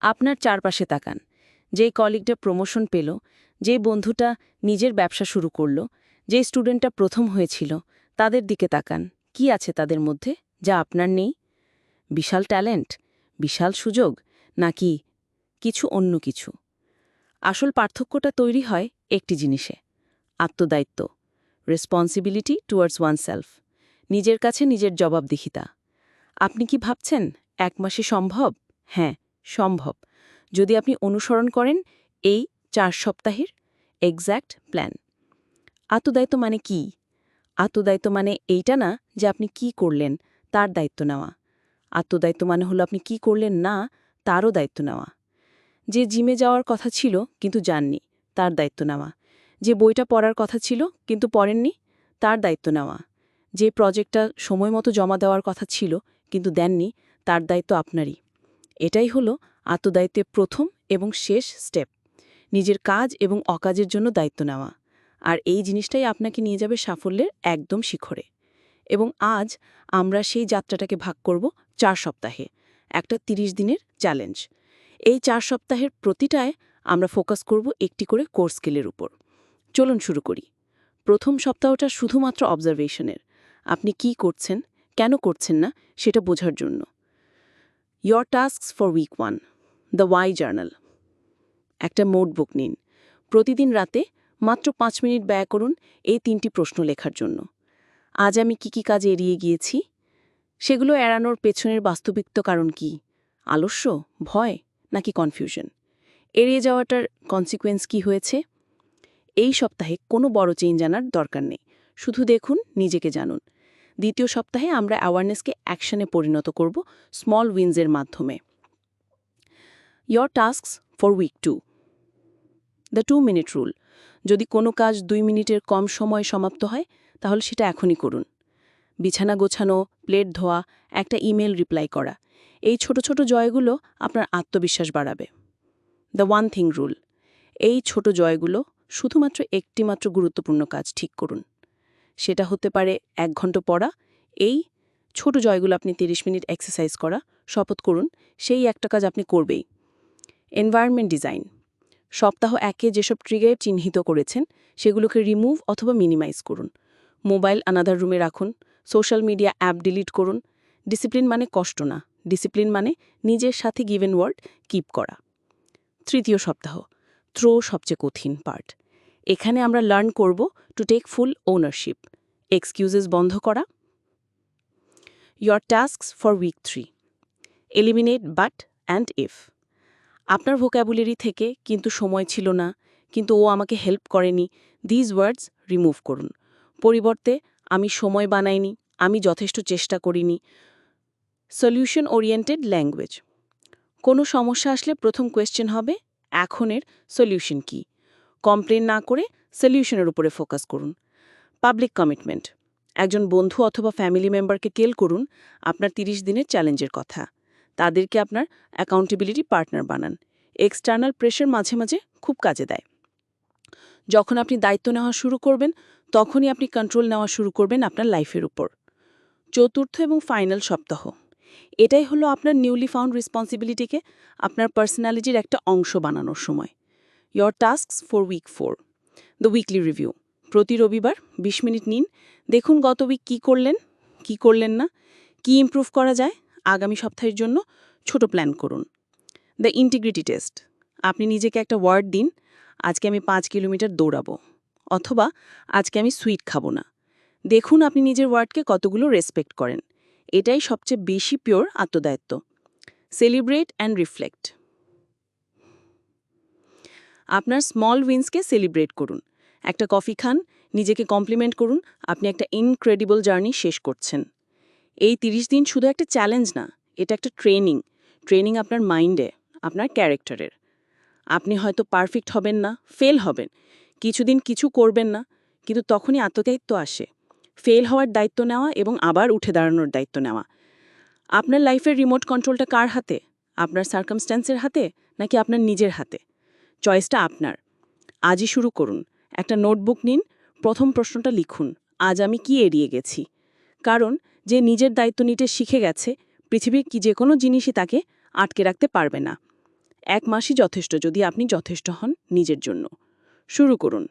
আপনার চারপাশে তাকান। যেই কলিগটা প্রমোশন পেল, যে বন্ধুটা নিজের ব্যবসা শুরু করল, যে স্টুডেন্টটা প্রথম হয়েছিল, তাদের দিকে তাকান। কি আছে তাদের মধ্যে যা আপনার নেই? বিশাল ট্যালেন্ট, বিশাল সুযোগ, নাকি কিছু অন্য কিছু? আসল পার্থক্যটা তৈরি হয় একটি জিনিসে, আত্মদায়িত্ব রেসপন্সিবিলিটি টুয়ার্ডস ওয়ানসেলফ নিজের কাছে নিজের জবাবদিহিতা। আপনি কি ভাবছেন, এক মাসে সম্ভব? হ্যাঁ সম্ভব। যদি আপনি অনুসরণ করেন, এই চার সপ্তাহের এক্স্যাক্ট প্ল্যান আত্মদায়িত্ব মানে কি? আত্মদায়িত্ব মানে এইটা না যে আপনি কি করলেন, তার দায়িত্ব নেওয়া। আত্মদায়িত্ব মানে হলো আপনি কি করলেন না, তারও দায়িত্ব নেওয়া। যে জিমে যাওয়ার কথা ছিল কিন্তু যাননি, তার দায়িত্ব নেওয়া। যে বইটা পড়ার কথা ছিল কিন্তু পড়েননি, তার দায়িত্ব নেওয়া। যে প্রজেক্টটা সময় মতো জমা দেওয়ার কথা ছিল কিন্তু দেননি, তার দায়িত্ব আপনারই। এটাই হলো আত্মদায়িত্বের প্রথম এবং শেষ স্টেপ। নিজের কাজ এবং অকাজের জন্য দায়িত্ব নেওয়া। আর এই জিনিসটাই আপনাকে নিয়ে যাবে সাফল্যের একদম শিখরে। এবং আজ আমরা সেই যাত্রাটাকে ভাগ করব চার সপ্তাহে, একটা ৩০ দিনের চ্যালেঞ্জ এই চার সপ্তাহের প্রতিটায় আমরা ফোকাস করব একটি করে কোর্স স্কেলের উপর। চলুন শুরু করি। প্রথম সপ্তাহটা শুধুমাত্র অবজারভেশনের আপনি কি করছেন, কেন করছেন না, সেটা বোঝার জন্য। Your tasks for week one the why journal একটা নোটবুক নিন। প্রতিদিন রাতে মাত্র পাঁচ মিনিট ব্যয় করুন এই তিনটি প্রশ্ন লেখার জন্য। আজ আমি কি কি কাজে এড়িয়ে গিয়েছি? সেগুলো এড়ানোর পেছনের বাস্তবিক কারণ কি? আলস্য? ভয়? নাকি কনফিউশন এড়িয়ে যাওয়াটার কনসিকোয়েন্স কি হয়েছে? এই সপ্তাহে কোনো বড় চেঞ্জ আনার দরকার নেই। শুধু দেখুন, নিজেকে জানুন। দ্বিতীয় সপ্তাহে আমরা অ্যাওয়ারনেসকে অ্যাকশনে পরিণত করব স্মল উইনসের মাধ্যমে। Your tasks for week two the two minute rule যদি কোনো কাজ দুই মিনিটের কম সময় সমাপ্ত হয়, তাহলে সেটা এখনই করুন। বিছানা গোছানো প্লেট ধোয়া, একটা ইমেল রিপ্লাই করা। এই ছোট ছোট জয়গুলো আপনার আত্মবিশ্বাস বাড়াবে। দ্য ওয়ান থিং রুল এই ছোট জয়গুলো শুধুমাত্র একটিমাত্র গুরুত্বপূর্ণ কাজ ঠিক করুন। সেটা হতে পারে এক ঘণ্টা পড়া। এই ছোট জয়গুলো আপনি ৩০ মিনিট এক্সারসাইজ করা, শপথ করুন, সেই একটা কাজ আপনি করবেই। এনভায়রনমেন্ট ডিজাইন সপ্তাহ একে যেসব ট্রিগার চিহ্নিত করেছেন, সেগুলোকে রিমুভ অথবা মিনিমাইজ করুন। মোবাইল আনাদার রুমে রাখুন সোশ্যাল মিডিয়া অ্যাপ ডিলিট করুন। ডিসিপ্লিন মানে কষ্ট না ডিসিপ্লিন মানে নিজের সাথে গিভেন ওয়ার্ড কিপ করা। তৃতীয় সপ্তাহ থ্রো সবচেয়ে কঠিন পার্ট এখানে আমরা লার্ন করব to take full ownership excuses বন্ধ করা। Your tasks for week three eliminate but and if আপনার ভোক্যাবুলারি থেকে কিন্তু সময় ছিল না, কিন্তু ও আমাকে হেল্প করেনি। দিজ ওয়ার্ডস রিমুভ করুন। পরিবর্তে, আমি সময় বানাইনি, আমি যথেষ্ট চেষ্টা করিনি। সলিউশন ওরিয়েন্টেড ল্যাঙ্গুয়েজ কোনো সমস্যা আসলে প্রথম কোয়েশ্চেন হবে, এখনের সলিউশন কি? কমপ্লেন না করে সলিউশনের উপরে ফোকাস করুন। পাবলিক কমিটমেন্ট একজন বন্ধু অথবা ফ্যামিলি মেম্বারকে কেল করুন আপনার ৩০ দিনের চ্যালেঞ্জের কথা। তাদেরকে আপনার অ্যাকাউন্টেবিলিটি পার্টনার বানান। এক্সটার্নাল প্রেশার মাঝে মাঝে খুব কাজে দেয়। যখন আপনি দায়িত্ব নেওয়া শুরু করবেন, তখনই আপনি কন্ট্রোল নেওয়া শুরু করবেন আপনার লাইফের উপর। চতুর্থ এবং ফাইনাল সপ্তাহ। এটাই হলো আপনার নিউলি ফাউন্ড রেসপন্সিবিলিটিকে আপনার পার্সোনালিটির একটা অংশ বানানোর সময়। Your tasks for week four the weekly review প্রতি রবিবার ২০ মিনিট নিন। দেখুন গত উইক কী করলেন, কি করলেন না, কি ইমপ্রুভ করা যায়, আগামী সপ্তাহের জন্য ছোট প্ল্যান করুন। দ্য ইন্টিগ্রিটি টেস্ট আপনি নিজেকে একটা ওয়ার্ড দিন, আজকে আমি পাঁচ কিলোমিটার দৌড়াবো, অথবা আজকে আমি সুইট খাব না। দেখুন আপনি নিজের ওয়ার্ডকে কতগুলো রেসপেক্ট করেন। এটাই সবচেয়ে বেশি পিওর আত্মদায়িত্ব। সেলিব্রেট অ্যান্ড রিফ্লেক্ট আপনার স্মল উইন্সকে সেলিব্রেট করুন। একটা কফি খান, নিজেকে কমপ্লিমেন্ট করুন, আপনি একটা ইনক্রেডিবল জার্নি শেষ করছেন। এই ৩০ দিন শুধু একটা চ্যালেঞ্জ না, এটা একটা ট্রেনিং ট্রেনিং আপনার মাইন্ডে আপনার ক্যারেক্টারের আপনি হয়তো পারফেক্ট হবেন না ফেল হবেন। কিছুদিন কিছু করবেন না, কিন্তু তখনই আত্মদায়িত্ব আসে। ফেল হওয়ার দায়িত্ব নেওয়া এবং আবার উঠে দাঁড়ানোর দায়িত্ব নেওয়া। আপনার লাইফের রিমোট কন্ট্রোলটা কার হাতে? আপনার সার্কামস্ট্যান্সের হাতে, নাকি আপনার নিজের হাতে? চয়েসটা আপনার। আজই শুরু করুন। একটা নোটবুক নিন, প্রথম প্রশ্নটা লিখুন, আজ আমি কি এড়িয়ে গেছি? কারণ, যে নিজের দায়িত্ব নিতে শিখে গেছে, পৃথিবীর কি যে কোনো জিনিসই তাকে আটকে রাখতে পারবে না। এক মাসই যথেষ্ট যদি আপনি যথেষ্ট হন নিজের জন্য। শুরু করুন।